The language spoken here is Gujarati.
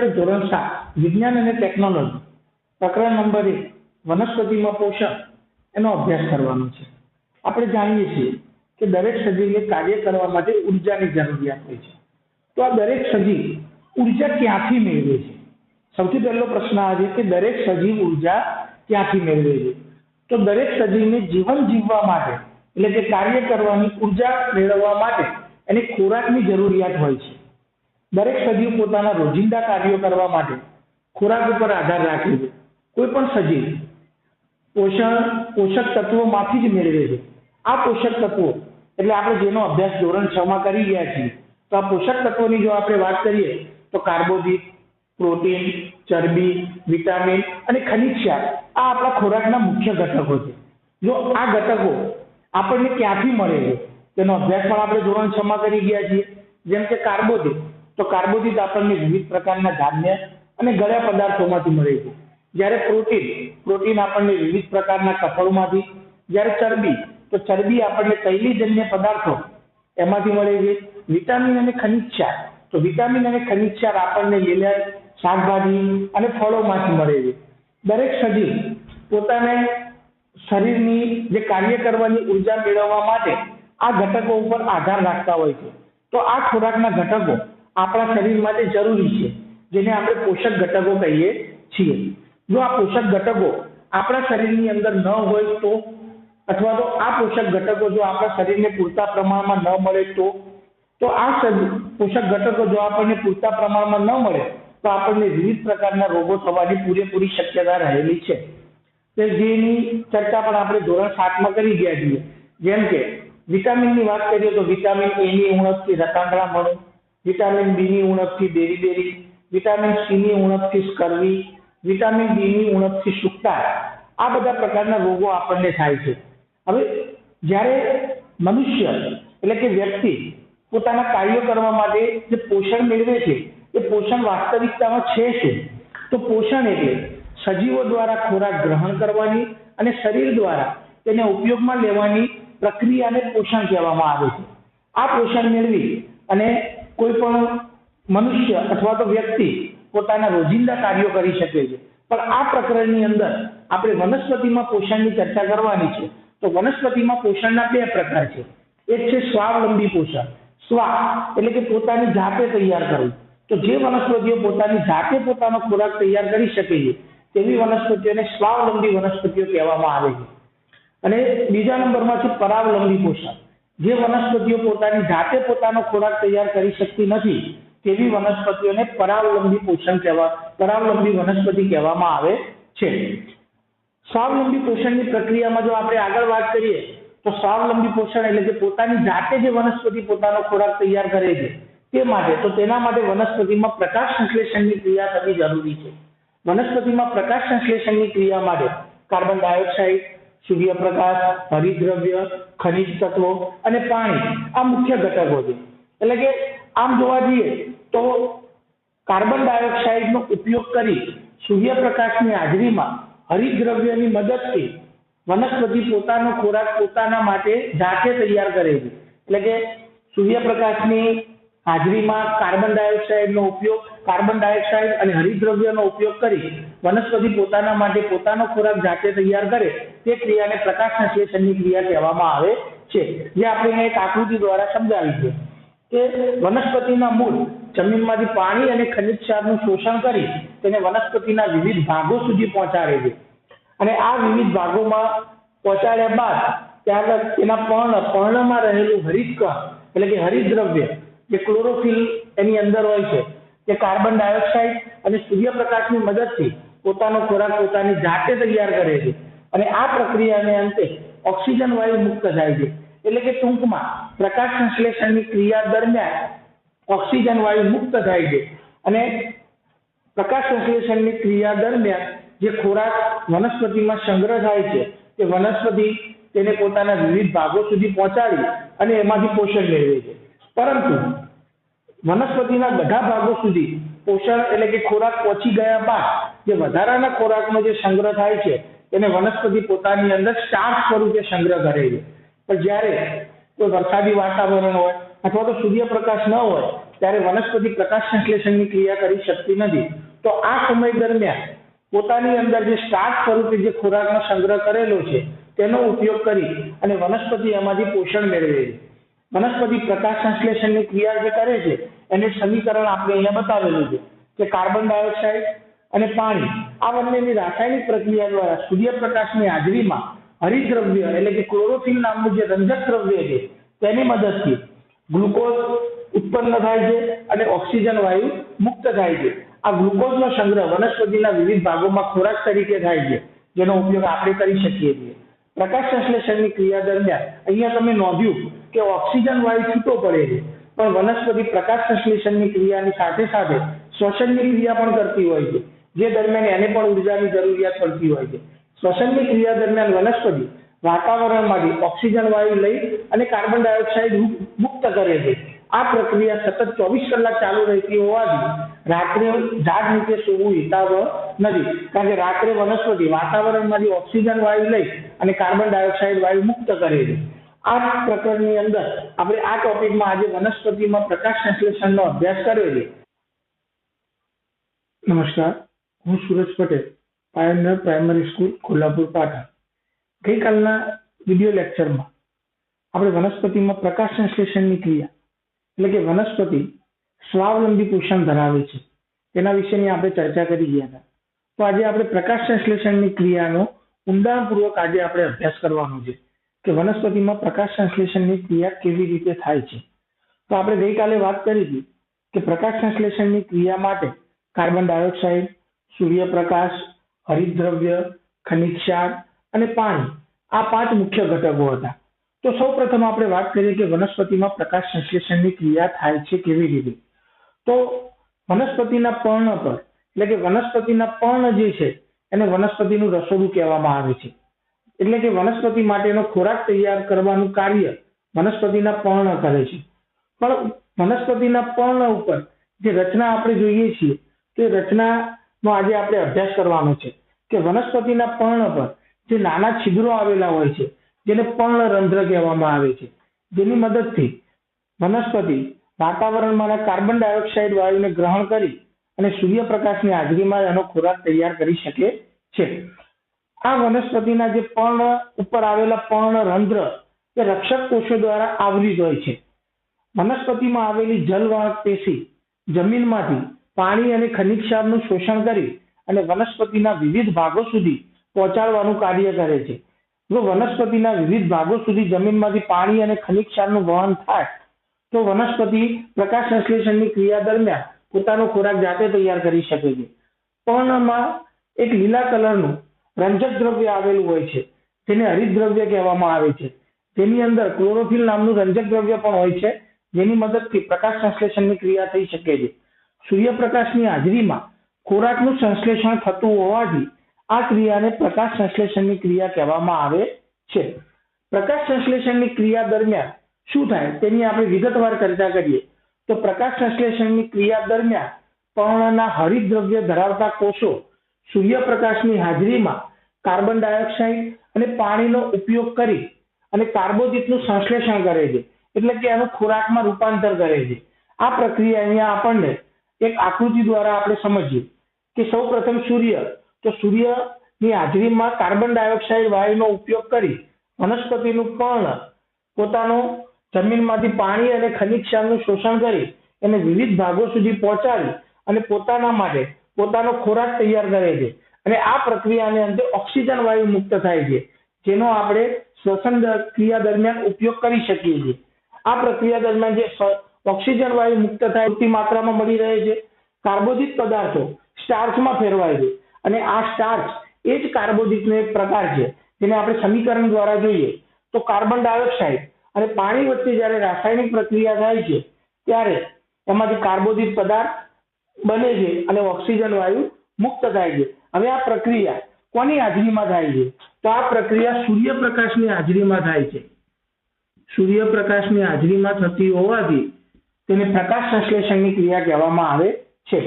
ધોરણ સાત વિજ્ઞાન અને ટેકનોલોજી પ્રકરણ નંબર એક, વનસ્પતિમાં પોષણ. એનો અભ્યાસ કરવાનો છે. આપણે જાણીએ છીએ કે દરેક સજીવને કાર્ય કરવા માટે ઉર્જાની જરૂરિયાત હોય છે. તો આ દરેક સજીવ ઊર્જા ક્યાંથી મેળવે છે? સૌથી પહેલો પ્રશ્ન આ છે કે દરેક સજીવ ઊર્જા ક્યાંથી મેળવે છે? તો દરેક સજીવને જીવન જીવવા માટે, એટલે કે કાર્ય કરવાની ઊર્જા મેળવવા માટે એને ખોરાકની જરૂરિયાત હોય છે. દરેક સજીવ પોતાના રોજિંદા કાર્યો કરવા માટે ખોરાક ઉપર આધાર રાખે છે. કોઈ પણ સજીવ પોષણ, પોષક તત્વોમાંથી જ મેળવે છે. આ પોષક તત્વો, એટલે આપણે જેનો અભ્યાસ ધોરણ છ માં કરી ગયા છીએ, તો આ પોષક તત્વોની જો આપણે વાત કરીએ, તો કાર્બોદિત, પ્રોટીન, ચરબી, વિટામિન અને ખનિજ ક્ષાર, આ આપણા ખોરાકના મુખ્ય ઘટકો છે. જો આ ઘટકો આપણને ક્યાંથી મળે છે? તેનો અભ્યાસ પણ આપણે ધોરણ છ માં કરી ગયા છીએ. જેમ કે કાર્બોદિત તો કાર્બોદિત આપણને વિવિધ પ્રકારના ધાન્ય અને ગળ્યા પદાર્થોમાંથી મળે છે. જ્યારે પ્રોટીન પ્રોટીન આપણને વિવિધ પ્રકારના કઠોળમાંથી જ્યારે ચરબી, તો ચરબી આપણને તૈલીજન્ય પદાર્થો એમાંથી મળે છે. વિટામિન અને ખનિજ ક્ષાર, તો વિટામિન અને ખનિજ ક્ષાર આપણને લીલા શાકભાજી અને ફળોમાંથી મળે છે. દરેક સજીવ પોતાને શરીરની જે કાર્ય કરવાની ઊર્જા મેળવવા માટે આ ઘટકો ઉપર આધાર રાખતા હોય છે. તો આ ખોરાકના ઘટકો આપણા શરીર માટે જરૂરી છે, જેને આપણે પોષક ઘટકો કહીએ છીએ. જો આ પોષક ઘટકો આપણા શરીરની અંદર ન હોય તો, અથવા તો આ પોષક ઘટકો જો આપણા શરીરને પૂરતા પ્રમાણમાં ન મળે તો તો આ પોષક ઘટકો જો આપણને પૂરતા પ્રમાણમાં ન મળે, તો આપણને વિવિધ પ્રકારના રોગો થવાની પૂરેપૂરી શક્યતા રહેલી છે. કે જેની ચર્ચા પણ આપણે ધોરણ સાતમાં કરી ગયા છીએ. જેમ કે, વિટામિનની વાત કરીએ તો વિટામિન એની ઉણપથી રતાંગળા મળે વિટામિન બી ની ઉણપથી બેરી વિટામિન સી ની ઉણપથી સ્કર્વી વિટામિન ડી ની ઉણપથી સુકતા આ બધા પ્રકારના રોગો આપણને થાય છે. હવે જ્યારે મનુષ્ય, એટલે કે વ્યક્તિ, પોતાના કાર્યો કરવા માટે જે પોષણ મેળવે છે, એ પોષણ વાસ્તવિકતામાં છે શું? તો પોષણ એટલે સજીવો દ્વારા ખોરાક ગ્રહણ કરવાની અને શરીર દ્વારા તેને ઉપયોગમાં લેવાની પ્રક્રિયાને પોષણ કહેવામાં આવે છે. આ પોષણ મેળવી અને કોઈ પણ મનુષ્ય અથવા તો વ્યક્તિ પોતાના રોજિંદા કાર્યો કરી શકે છે. પણ આ પ્રકરણની અંદર આપણે વનસ્પતિમાં પોષણની ચર્ચા કરવાની છે. તો વનસ્પતિમાં પોષણના બે પ્રકાર છે. એક છે સ્વાવલંબી પોષણ. સ્વા એટલે કે પોતાની જાતે તૈયાર કરવું. તો જે વનસ્પતિઓ પોતાની જાતે પોતાનો ખોરાક તૈયાર કરી શકે છે, તેવી વનસ્પતિઓને સ્વાવલંબી વનસ્પતિઓ કહેવામાં આવે છે. અને બીજા નંબરમાં છે પરાવલંબી પોષણ. જે વનસ્પતિઓ પોતાની જાતે પોતાનો ખોરાક તૈયાર કરી શકતી નથી, તેવી વનસ્પતિઓને પરાવલંબી પોષણ કહેવા, પરાવલંબી વનસ્પતિ કહેવામાં આવે છે. સ્વાવલંબી પોષણની પ્રક્રિયામાં જો આપણે આગળ વાત કરીએ, તો સ્વાવલંબી પોષણ એટલે કે પોતાની જાતે જે વનસ્પતિ પોતાનો ખોરાક તૈયાર કરે છે, તે માટે, તો તેના માટે વનસ્પતિમાં પ્રકાશ સંશ્લેષણની ક્રિયા થવી જરૂરી છે. વનસ્પતિમાં પ્રકાશ સંશ્લેષણની ક્રિયા માટે કાર્બન ડાયોક્સાઇડ સૂર્યપ્રકાશ, હરિદ્રવ્ય, ખનિજ તત્વો અને પાણી આ મુખ્ય ઘટકો છે. એટલે કે આમ જોવા જઈએ તો કાર્બન ડાયોક્સાઇડનો ઉપયોગ કરી સૂર્યપ્રકાશની હાજરીમાં હરિદ્રવ્યની મદદથી વનસ્પતિ પોતાનો ખોરાક પોતાના માટે જાતે તૈયાર કરે છે. એટલે કે સૂર્યપ્રકાશની હાજરીમાં કાર્બન ડાયોક્સાઇડનો ઉપયોગ, કાર્બન ડાયોક્સાઇડ અને હરિદ્રવ્યનો ઉપયોગ કરી વનસ્પતિ પોતાના માટે પોતાનો ખોરાક જાતે તૈયાર કરે તે ક્રિયાને પ્રકાશ સંશ્લેષણની ક્રિયા કહેવામાં આવે છે. જે આપણે એક આકૃતિ દ્વારા સમજાવી છે કે વનસ્પતિના મૂળ જમીનમાંથી પાણી અને ખનિજ ક્ષારનું શોષણ કરી તેને વનસ્પતિના વિવિધ ભાગો સુધી પહોંચાડે છે. અને આ વિવિધ ભાગોમાં પહોંચાડ્યા બાદ ત્યારબાદ તેના પર્ણ, પર્ણમાં રહેલું હરિતકણ એટલે કે હરિદ્રવ્ય જે ક્લોરોફિલ એની અંદર હોય છે તે કાર્બન ડાયોક્સાઇડ અને સૂર્યપ્રકાશની મદદથી પોતાનો ખોરાક પોતાની જાતે તૈયાર કરે છે અને આ પ્રક્રિયાને અંતે ઓક્સિજન વાયુ મુક્ત થાય છે. એટલે કે ટૂંકમાં પ્રકાશ સંશ્લેષણની ક્રિયા દરમિયાન ઓક્સિજન વાયુ મુક્ત થાય છે અને પ્રકાશ સંશ્લેષણની ક્રિયા દરમિયાન જે ખોરાક વનસ્પતિમાં સંગ્રહ થાય છે, તે વનસ્પતિ તેને પોતાના વિવિધ ભાગો સુધી પહોંચાડી અને એમાંથી પોષણ મેળવે છે. પરંતુ વનસ્પતિના બધા ભાગો સુધી પોષણ એટલે કે ખોરાક પહોંચી ગયા બાદ જે વધારાના ખોરાકનો જે સંગ્રહ થાય છે, એને વનસ્પતિ પોતાની અંદર સ્ટાર્ચ સ્વરૂપે સંગ્રહ કરે છે. પણ જ્યારે કોઈ વરસાદી વાતાવરણ હોય અથવા તો સૂર્યપ્રકાશ ન હોય, ત્યારે વનસ્પતિ પ્રકાશ સંશ્લેષણની ક્રિયા કરી શકતી નથી. તો આ સમય દરમિયાન પોતાની અંદર જે સ્ટાર્ચ સ્વરૂપે જે ખોરાકનો સંગ્રહ કરેલો છે, તેનો ઉપયોગ કરી અને વનસ્પતિ એમાંથી પોષણ મેળવે છે. વનસ્પતિ પ્રકાશ સંશ્લેષણની ક્રિયા જે કરે છે, એને સમીકરણ આપણે અહીંયા બતાવેલું છે કે કાર્બન ડાયોક્સાઇડ અને પાણી, આ બંનેની રાસાયણિક પ્રક્રિયા દ્વારા સૂર્યપ્રકાશની હાજરીમાં હરિદ્રવ્ય એટલે કે ક્લોરોફિલ નામનું જે રંજક દ્રવ્ય છે, તેની મદદથી ગ્લુકોઝ ઉત્પન્ન થાય છે અને ઓક્સિજન વાયુ મુક્ત થાય છે. આ ગ્લુકોઝનો સંગ્રહ વનસ્પતિના વિવિધ ભાગોમાં ખોરાક તરીકે થાય છે, જેનો ઉપયોગ આપણે કરી શકીએ છીએ. પ્રકાશ સંશ્લેષણની ક્રિયા દરમિયાન અહીંયા તમે નોંધ્યું કે ઓક્સિજન વાયુ છૂટો પડે છે. પણ વનસ્પતિ પ્રકાશ સંશ્લેષણની ક્રિયાની સાથે સાથે શ્વસનની ક્રિયા પણ કરતી હોય છે, જે દરમિયાન એને પણ ઉર્જાની જરૂરિયાત પડતી હોય છે. શ્વસનની ક્રિયા દરમિયાન વનસ્પતિ વાતાવરણમાંથી ઓક્સિજન વાયુ લઈ અને કાર્બન ડાયોક્સાઇડ મુક્ત કરે છે. આ પ્રક્રિયા સતત ચોવીસ કલાક ચાલુ રહેતી હોવાથી રાત્રે ઝાડ નીચે સૂવું હિતાવહ નથી. કારણ કે રાત્રે વનસ્પતિ વાતાવરણમાંથી ઓક્સિજન વાયુ લઈ અને કાર્બન ડાયોક્સાઇડ વાયુ મુક્ત કરે છે. આ પ્રકરણની અંદર આપણે આ ટોપિકમાં આજે વનસ્પતિમાં પ્રકાશ સંશ્લેષણનો અભ્યાસ કર્યો છે. નમસ્કાર. હું Suraj Patel pioneer primary school, Kolhapur, Patan. ગઈકાલના video લેક્ચરમાં આપણે વનસ્પતિમાં પ્રકાશ સંશ્લેષણની ક્રિયા એટલે કે વનસ્પતિ સ્વાવલંબી પોષણ ધરાવે છે. તેના વિશેની આપણે ચર્ચા કરી ગયા હતા. તો આજે આપણે પ્રકાશ સંશ્લેષણની ક્રિયાનો ઊંડાણપૂર્વક આજે આપણે અભ્યાસ કરવાનો છે કે વનસ્પતિમાં પ્રકાશ સંશ્લેષણની ક્રિયા કેવી રીતે થાય છે. તો આપણે ગઈકાલે વાત કરી હતી કે પ્રકાશ સંશ્લેષણની ક્રિયા માટે કાર્બન ડાયોક્સાઇડ, સૂર્યપ્રકાશ, હરિતદ્રવ્ય, ખનિજ ક્ષાર અને પાણી આ પાંચ મુખ્ય ઘટકો હતા. તો સૌ પ્રથમ આપણે વાત કરીએ કે વનસ્પતિમાં પ્રકાશ સંશ્લેષણની ક્રિયા થાય છે કેવી રીતે? તો વનસ્પતિના પર્ણ પર, એટલે કે વનસ્પતિના પર્ણ જે છે, એને વનસ્પતિનું રસોડું કહેવામાં આવે છે. એટલે કે વનસ્પતિ માટેનો ખોરાક તૈયાર કરવાનું કાર્ય વનસ્પતિના પર્ણ કરે છે. પણ વનસ્પતિના પર્ણ ઉપર જે રચના આપણે જોઈએ છીએ, તે રચનાનો આજે આપણે અભ્યાસ કરવાનો છે કે વનસ્પતિના પર્ણ પર જે નાના છિદ્રો આવેલા હોય છે જેને પર્ણરંધ્ર કહેવામાં આવે છે. જેની મદદથી વનસ્પતિ વાતાવરણમાંના કાર્બન ડાયોક્સાઇડ વાયુને ગ્રહણ કરી અને સૂર્યપ્રકાશની હાજરીમાં એનો ખોરાક તૈયાર કરી શકે છે. આ વનસ્પતિના જે પર્ણ ઉપર આવેલા પર્ણરંધ્ર એ રક્ષક કોષો દ્વારા આવરિત હોય છે. વનસ્પતિમાં આવેલી જલવાહક પેશી જમીનમાંથી પાણી અને ખનિજ ક્ષારનું શોષણ કરી અને વનસ્પતિના વિવિધ ભાગો સુધી પહોંચાડવાનું કાર્ય કરે છે. જો વનસ્પતિના વિવિધ ભાગો સુધી જમીનમાંથી પાણી અને ખનિજ ક્ષારનું વહન થાય તો વનસ્પતિ પ્રકાશ સંશ્લેષણની ક્રિયા દરમિયાન પોતાનો ખોરાક જાતે તૈયાર કરી શકે છે. પર્ણમાં એક લીલા કલરનું રંજક દ્રવ્ય આવેલું હોય છે. જેને હરિદ્રવ્ય કહેવામાં આવે છે. તેની અંદર ક્લોરોફિલ નામનું રંજક દ્રવ્ય પણ હોય છે. જેની મદદથી પ્રકાશ સંશ્લેષણની ક્રિયા થઈ શકે છે. સૂર્યપ્રકાશની હાજરીમાં ખોરાકનું સંશ્લેષણ થતું હોવાથી આ ક્રિયાને પ્રકાશ સંશ્લેષણની ક્રિયા કહેવામાં આવે છે. પ્રકાશ સંશ્લેષણની ક્રિયા દરમિયાન શું થાય? તેની આપણે વિગતવાર ચર્ચા કરીએ. તો પ્રકાશ સંશ્લેષણની ક્રિયા દરમિયાન પર્ણના હરિતદ્રવ્ય ધરાવતા કોષો સૂર્યપ્રકાશની હાજરીમાં કાર્બન ડાયોક્સાઇડ અને પાણીનો ઉપયોગ કરી અને કાર્બોદિતનું સંશ્લેષણ કરે છે. એટલે કે એનું ખોરાકમાં રૂપાંતર કરે છે. આ પ્રક્રિયા અહીંયા આપણને એક આકૃતિ દ્વારા આપણે સમજીએ કે સૌ પ્રથમ સૂર્ય તો સૂર્યની હાજરીમાં કાર્બન ડાયોક્સાઇડ વાયુનો ઉપયોગ કરી વનસ્પતિનું પર્ણ પોતાનો જમીનમાંથી પાણી અને ખનિજ શોષણ કરી એને વિવિધ ભાગો સુધી પહોંચાડી અને પોતાના માટે પોતાનો ખોરાક તૈયાર કરે છે. અને આ પ્રક્રિયાને અંતે ઓક્સિજન વાયુ મુક્ત થાય છે, જેનો આપણે શ્વસન ક્રિયા દરમિયાન ઉપયોગ કરી શકીએ છીએ. આ પ્રક્રિયા દરમિયાન જે ઓક્સિજન વાયુ મુક્ત થાય તે માત્રામાં મળી રહે છે. કાર્બોદિત પદાર્થો સ્ટાર્ચમાં ફેરવાય છે. અને આ સ્ટાર્ચ એ જ કાર્બોદિતનો એક પ્રકાર છે, જેને આપણે સમીકરણ દ્વારા જોઈએ. તો કાર્બન ડાયોક્સાઇડ અને પાણી વચ્ચે જ્યારે રાસાયણિક પ્રક્રિયા થાય છે, ત્યારે એમાંથી કાર્બોદિત પદાર્થ બને છે અને ઓક્સિજન વાયુ મુક્ત થાય છે. હવે આ પ્રક્રિયા કોની હાજરીમાં થાય છે? તો આ પ્રક્રિયા સૂર્યપ્રકાશની હાજરીમાં થાય છે. સૂર્યપ્રકાશની હાજરીમાં થતી હોવાથી તેને પ્રકાશ સંશ્લેષણની ક્રિયા કહેવામાં આવે છે.